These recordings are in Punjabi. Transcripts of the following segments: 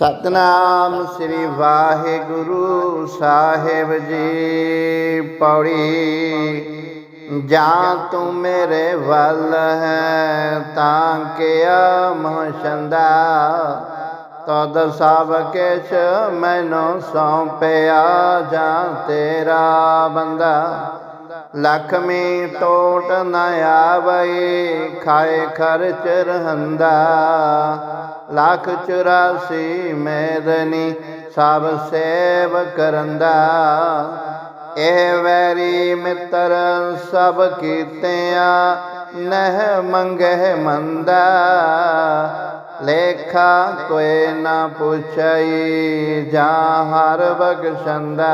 ਸਤਨਾਮ ਸ੍ਰੀ ਵਾਹਿਗੁਰੂ ਸਾਹਿਬ ਜੀ ਪੌੜੀ, ਜਾਂ ਤੂੰ ਮੇਰੇ ਵੱਲ ਹੈ ਤਾਂ ਕਿਆ ਮਹਸ਼ੰਦਾ? ਤਦ ਸਭ ਕਿਛ ਮੈਨੂੰ ਸੌਂਪਿਆ ਜਾਂ ਤੇਰਾ ਬੰਦਾ। ਲਖਮੀ ਟੋਟ ਨ ਆਵਈ ਖਾਏ ਖਰਚ ਰਹੰਦਾ ਲੱਖ 84 ਮੈਦਨੀ ਸਭ ਸੇਵ ਕਰੰਦਾ ਇਹ ਵੈਰੀ ਮਿੱਤਰ ਸਭ ਕੀਤਿਆਂ, ਨਹਿ ਮੰਗੇ ਮੰਦਾ। ਲੇਖਾ ਕੋਈ ਨਾ ਪੁੱਛਈ, ਜਾਂ ਹਰ ਬਖਸ਼ੰਦਾ।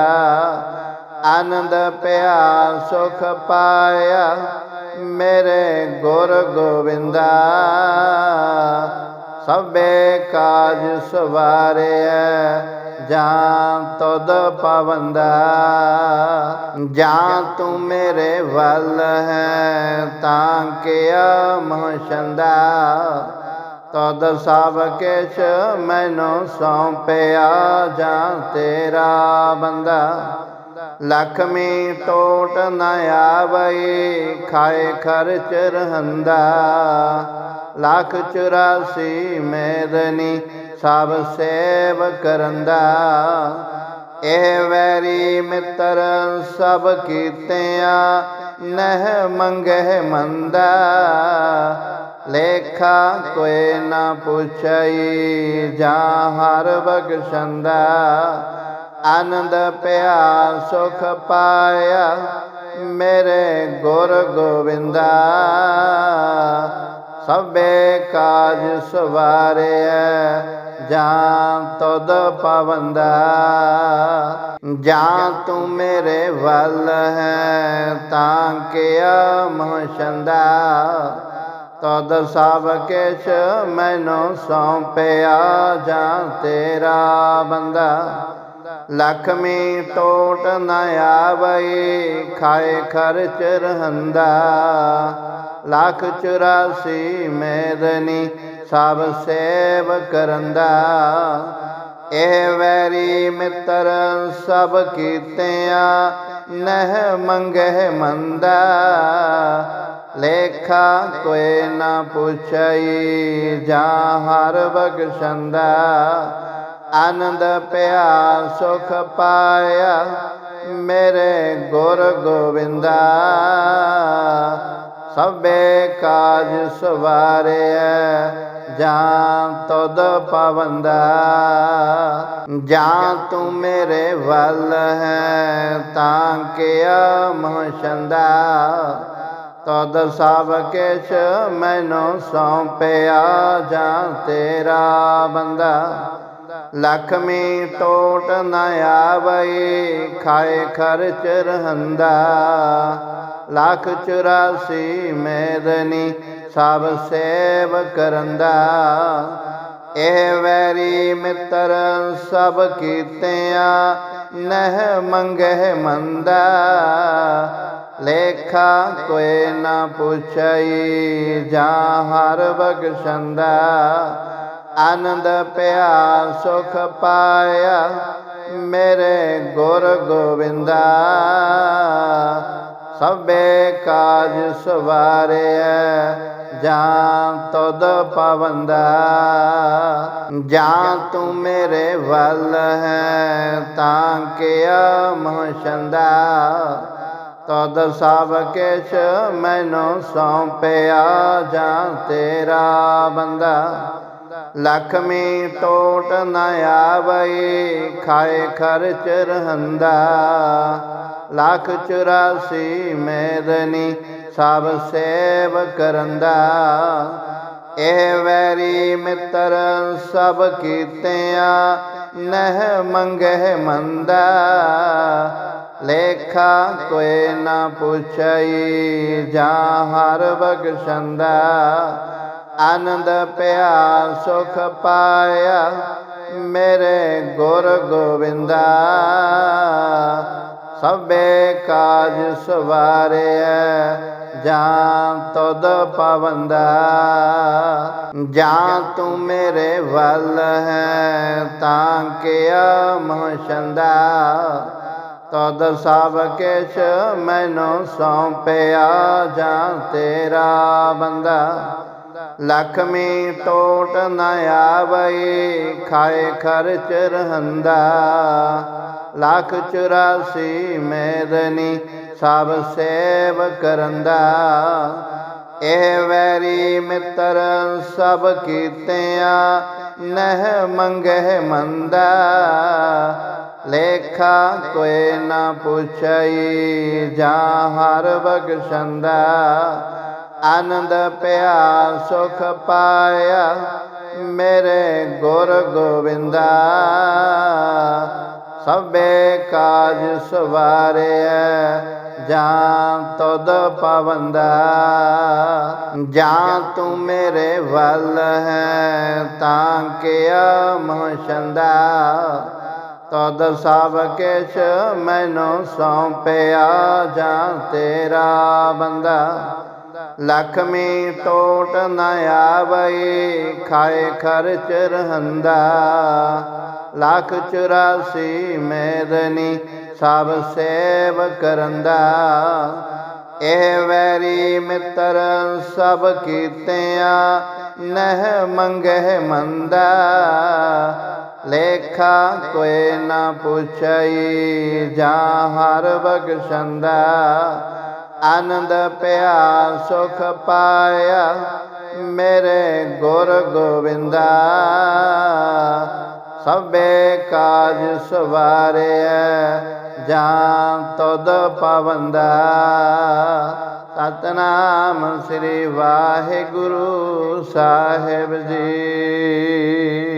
ਆਨੰਦ ਪਿਆ ਸੁਖ ਪਾਇਆ ਮੇਰੇ ਗੁਰ ਗੋਬਿੰਦਾ ਸਭੇ ਕਾਜ ਸਵਾਰਿਆ ਜਾਂ ਤਦ ਪਵੰਦਾ। ਜਾਂ ਤੂੰ ਮੇਰੇ ਵੱਲ ਹੈ, ਤਾਂ ਕਿਆ ਮਹਸ਼ੰਦਾ। ਤਦ ਸਭ ਕਿਛ ਮੈਨੂੰ ਸੌਂਪਿਆ ਜਾਂ ਤੇਰਾ ਬੰਦਾ। ਲਖਮੀ ਟੋਟ ਨ ਆਵਈ, ਖਾਏ ਖਰਚ ਰਹੰਦਾ। ਲੱਖ 84 ਮੈਦਨੀ ਸਭ ਸੇਵ ਕਰੰਦਾ। ਇਹ ਵੈਰੀ ਮਿੱਤਰ ਸਭ ਕੀਤਿਆਂ ਨਹਿ ਮੰਗੇ ਮੰਦਾ। ਲੇਖਾ ਕੋਈ ਨਾ ਪੁੱਛਈ, ਜਾਂ ਹਰ ਬਖਸ਼ੰਦਾ। ਆਨੰਦ ਪਿਆ ਸੁਖ ਪਾਇਆ ਮੇਰੇ ਗੁਰ ਗੋਬਿੰਦਾ ਸਭੇ ਕਾਜ ਸਵਾਰਿਆ ਜਾਂ ਤਦ ਪਵੰਦਾ। ਜਾਂ ਤੂੰ ਮੇਰੇ ਵੱਲ ਹੈ, ਤਾਂ ਕਿਆ ਮਹਸ਼ੰਦਾ। ਤਦ ਸਭ ਕਿਛ ਮੈਨੂੰ ਸੌਂਪਿਆ ਜਾਂ ਤੇਰਾ ਬੰਦਾ। ਲਖਮੀ ਟੋਟ ਨ ਆਵਈ ਖਾਏ ਖਰਚ ਰਹੰਦਾ। ਲੱਖ 84 ਮੈਦਨੀ ਸਭ ਸੇਵ ਕਰੰਦਾ। ਇਹ ਵੈਰੀ ਮਿੱਤਰ ਸਭ ਕੀਤਿਆਂ, ਨਹਿ ਮੰਗੇ ਮੰਦਾ। ਲੇਖਾ ਕੋਈ ਨਾ ਪੁੱਛਈ, ਜਾਂ ਹਰ ਬਖਸ਼ੰਦਾ। ਆਨੰਦ ਪਿਆ, ਸੁਖ ਪਾਇਆ, ਮੇਰੇ ਗੁਰ ਗੋਬਿੰਦਾ। ਸਭੇ ਕਾਜ ਸਵਾਰਿਆ ਜਾਂ ਤਦ ਪਵੰਦਾ। ਜਾਂ ਤੂੰ ਮੇਰੇ ਵੱਲ ਹੈ, ਤਾਂ ਕਿਆ ਮਹਸ਼ੰਦਾ। ਤਦ ਸਭ ਕਿਛ ਮੈਨੂੰ ਸੌਂਪਿਆ ਜਾਂ ਤੇਰਾ ਬੰਦਾ। ਲਖਮੀ ਟੋਟ ਨ ਆਵਈ, ਖਾਏ ਖਰਚ ਰਹੰਦਾ। ਲੱਖ 84 ਮੈਦਨੀ ਸਭ ਸੇਵ ਕਰੰਦਾ। ਇਹ ਵੈਰੀ ਮਿੱਤਰ ਸਭ ਕੀਤਿਆਂ, ਨਹਿ ਮੰਗੇ ਮੰਦਾ। ਲੇਖਾ ਕੋਈ ਨਾ ਪੁੱਛਈ, ਜਾਂ ਹਰ ਬਖਸ਼ੰਦਾ। ਆਨੰਦ ਪਿਆ ਸੁਖ ਪਾਇਆ ਮੇਰੇ ਗੁਰ ਗੋਬਿੰਦਾ ਸਭੇ ਕਾਜ ਸਵਾਰਿਆ ਜਾਂ ਤਦ ਪਵੰਦਾ। ਜਾਂ ਤੂੰ ਮੇਰੇ ਵੱਲ ਹੈ ਤਾਂ ਕਿਆ ਮਹਸ਼ੰਦਾ ਤਦ ਸਭ ਕਿਛ ਮੈਨੂੰ ਸੌਂਪਿਆ ਜਾਂ ਤੇਰਾ ਬੰਦਾ। ਲਖਮੀ ਟੋਟ ਨ ਆਵਈ, ਖਾਏ ਖਰਚ ਰਹੰਦਾ। ਲੱਖ 84 ਮੈਦਨੀ ਸਭ ਸੇਵ ਕਰੰਦਾ। ਇਹ ਵੈਰੀ ਮਿੱਤਰ ਸਭ ਕੀਤਿਆਂ, ਨਹਿ ਮੰਗੇ ਮੰਦਾ। ਲੇਖਾ ਕੋਈ ਨਾ ਪੁੱਛਈ, ਜਾਂ ਹਰ ਬਖਸ਼ੰਦਾ। ਆਨੰਦ ਪਿਆ ਸੁਖ ਪਾਇਆ ਮੇਰੇ ਗੁਰ ਗੋਬਿੰਦਾ ਸਭੇ ਕਾਜ ਸਵਾਰਿਆ ਜਾਂ ਤੁਧ ਪਵੰਦਾ। ਜਾਂ ਤੂੰ ਮੇਰੇ ਵੱਲ ਹੈ, ਤਾਂ ਕਿਆ ਮਹਸ਼ੰਦਾ। ਤਦ ਸਭ ਕਿਛ ਮੈਨੂੰ ਸੌਂਪਿਆ ਜਾਂ ਤੇਰਾ ਬੰਦਾ। ਲਖਮੀ ਟੋਟ ਨ ਆਵਈ, ਖਾਏ ਖਰਚ ਰਹੰਦਾ। ਲੱਖ ਚੁਰਾਸੀ ਮੇਦਨੀ ਸਭ ਸੇਵ ਕਰੰਦਾ। ਇਹ ਵੈਰੀ ਮਿੱਤਰ ਸਭ ਕੀਤਿਆਂ, ਨਹਿ ਮੰਗੇ ਮੰਦਾ। ਲੇਖਾ ਕੋਈ ਨਾ ਪੁੱਛਈ, ਜਾਂ ਹਰ ਬਖਸ਼ੰਦਾ। ਆਨੰਦ ਪਿਆ ਸੁਖ ਪਾਇਆ ਮੇਰੇ ਗੁਰ ਗੋਬਿੰਦਾ। ਸਭੇ ਕਾਜ ਸਵਾਰਿਆ ਜਾਂ ਤੁਧ ਪਵੰਦਾ। ਜਾਂ ਤੂੰ ਮੇਰੇ ਵੱਲ ਹੈ, ਤਾਂ ਕਿਆ ਮਹਸ਼ੰਦਾ। ਤਦ ਸਭ ਕਿਛ ਮੈਨੂੰ ਸੌਂਪਿਆ ਜਾਂ ਤੇਰਾ ਬੰਦਾ। ਲਖਮੀ ਟੋਟ ਨ ਆਵਈ, ਖਾਏ ਖਰਚ ਰਹੰਦਾ। ਲੱਖ ਚੁਰਾਸੀ ਮੇਦਨੀ ਸਭ ਸੇਵ ਕਰੰਦਾ। ਇਹ ਵੈਰੀ ਮਿੱਤਰ ਸਭ ਕੀਤਿਆਂ, ਨਹਿ ਮੰਗੇ ਮੰਦਾ। ਲੇਖਾ ਕੋਈ ਨਾ ਪੁੱਛਈ, ਜਾਂ ਹਰ ਬਖਸ਼ੰਦਾ। ਆਨੰਦ ਪਿਆ, ਸੁਖ ਪਾਇਆ, ਮੇਰੇ ਗੁਰ ਗੋਬਿੰਦਾ। ਸਭੇ ਕਾਜ ਸਵਾਰਿਆ ਜਾਂ ਤੁਧ ਪਵੰਦਾ। ਸਤਨਾਮ ਸ੍ਰੀ ਵਾਹਿਗੁਰੂ ਸਾਹਿਬ ਜੀ।